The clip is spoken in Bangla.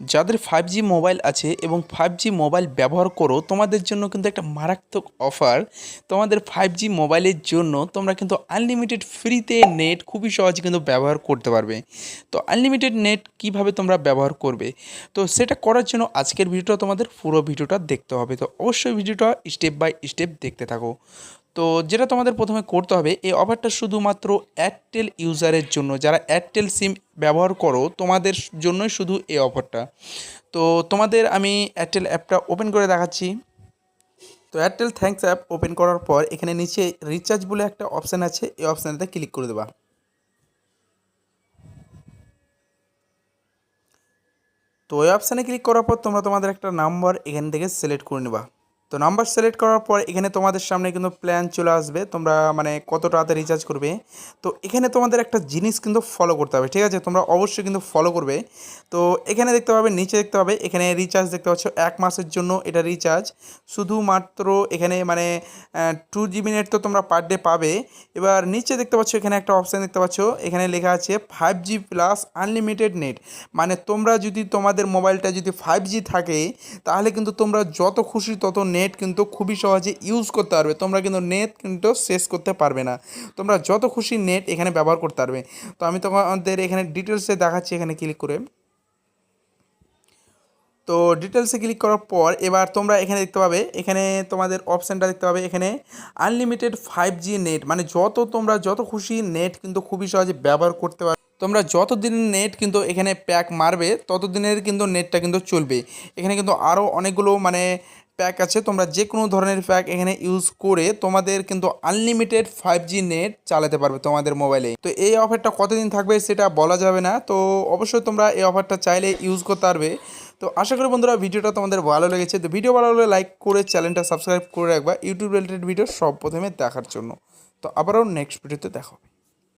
যাদের ফাইভ জি মোবাইল আছে এবং ফাইভ জি মোবাইল ব্যবহার করো, তোমাদের জন্য কিন্তু একটা মারাত্মক অফার তোমাদের ফাইভ জি মোবাইলের জন্য তোমরা কিন্তু আনলিমিটেড ফ্রিতে নেট খুবই সহজে কিন্তু ব্যবহার করতে পারবে। তো আনলিমিটেড নেট কীভাবে তোমরা ব্যবহার করবে? তো সেটা করার জন্য আজকের ভিডিওটা তোমাদের পুরো ভিডিওটা দেখতে হবে। তো অবশ্যই ভিডিওটা স্টেপ বাই স্টেপ দেখতে থাকো। তো যেটা তোমাদের প্রথমে করতে হবে, এই অফারটা শুধুমাত্র এয়ারটেল ইউজারের জন্য, যারা এয়ারটেল সিম ব্যবহার করো, তোমাদের জন্যই শুধু এই অফারটা তো তোমাদের আমি এয়ারটেল অ্যাপটা ওপেন করে দেখাচ্ছি। তো এয়ারটেল থ্যাঙ্কস অ্যাপ ওপেন করার পর, এখানে নিচে রিচার্জ বলে একটা অপশান আছে, এই অপশানটাতে ক্লিক করে দেবা। তো ওই অপশানে ক্লিক করার পর, তোমরা তোমাদের একটা নাম্বার এখান থেকে সিলেক্ট করে নেবা। তো নাম্বার সিলেক্ট করার পর এখানে তোমাদের সামনে কিন্তু প্ল্যান চলে আসবে, তোমরা মানে কত টাকাতে রিচার্জ করবে। তো এখানে তোমাদের একটা জিনিস কিন্তু ফলো করতে হবে, ঠিক আছে? তোমরা অবশ্যই কিন্তু ফলো করবে। তো এখানে দেখতে পাবে, নিচে দেখতে পাবে, এখানে রিচার্জ দেখতে পাচ্ছ, এক মাসের জন্য এটা রিচার্জ শুধুমাত্র এখানে মানে টু জিবি নেট তো তোমরা পার ডে পাবে। এবার নিচে দেখতে পাচ্ছ, এখানে একটা অপশান দেখতে পাচ্ছ, এখানে লেখা আছে five G plus unlimited net মানে তোমরা যদি তোমাদের মোবাইলটা যদি ফাইভ জি থাকে, তাহলে কিন্তু তোমরা যত খুশি তত নেট কিন্তু খুবই সহজে ইউজ করতে পারবে। তোমরা কিন্তু নেট কিন্তু শেষ করতে পারবে না। তোমরা যত খুশি নেট এখানে ব্যবহার করতে পারবে। তো আমি তোমাদের এখানে ডিটেলসে দেখাচ্ছি এখানে ক্লিক করে। তো ডিটেলসে ক্লিক করার পর এবার তোমরা এখানে দেখতে পাবে, এখানে তোমাদের অপশানটা দেখতে পাবে এখানে আনলিমিটেড ফাইভ জি নেট মানে যত তোমরা যত খুশি নেট কিন্তু খুবই সহজে ব্যবহার করতে পারবে। তোমরা যত দিনের নেট কিন্তু এখানে প্যাক মারবে তত দিনের কিন্তু নেটটা কিন্তু চলবে। এখানে কিন্তু আরও অনেকগুলো মানে প্যাক আছে, তোমরা যে কোনো ধরনের প্যাক এখানে ইউজ করে তোমাদের কিন্তু আনলিমিটেড ফাইভ জি নেট চালাতে পারবে তোমাদের মোবাইলে তো এই অফারটা কতদিন থাকবে সেটা বলা যাবে না, তো অবশ্যই তোমরা এই অফারটা চাইলে ইউজ করতে পারবে। তো আশা করি বন্ধুরা ভিডিওটা তোমাদের ভালো লেগেছে। তো ভিডিও ভালো লাগলে লাইক করে চ্যানেলটা সাবস্ক্রাইব করে রাখবা ইউটিউব রিলেটেড ভিডিও সব প্রথমে দেখার জন্য। তো আবারও নেক্সট ভিডিওতে দেখা হবে।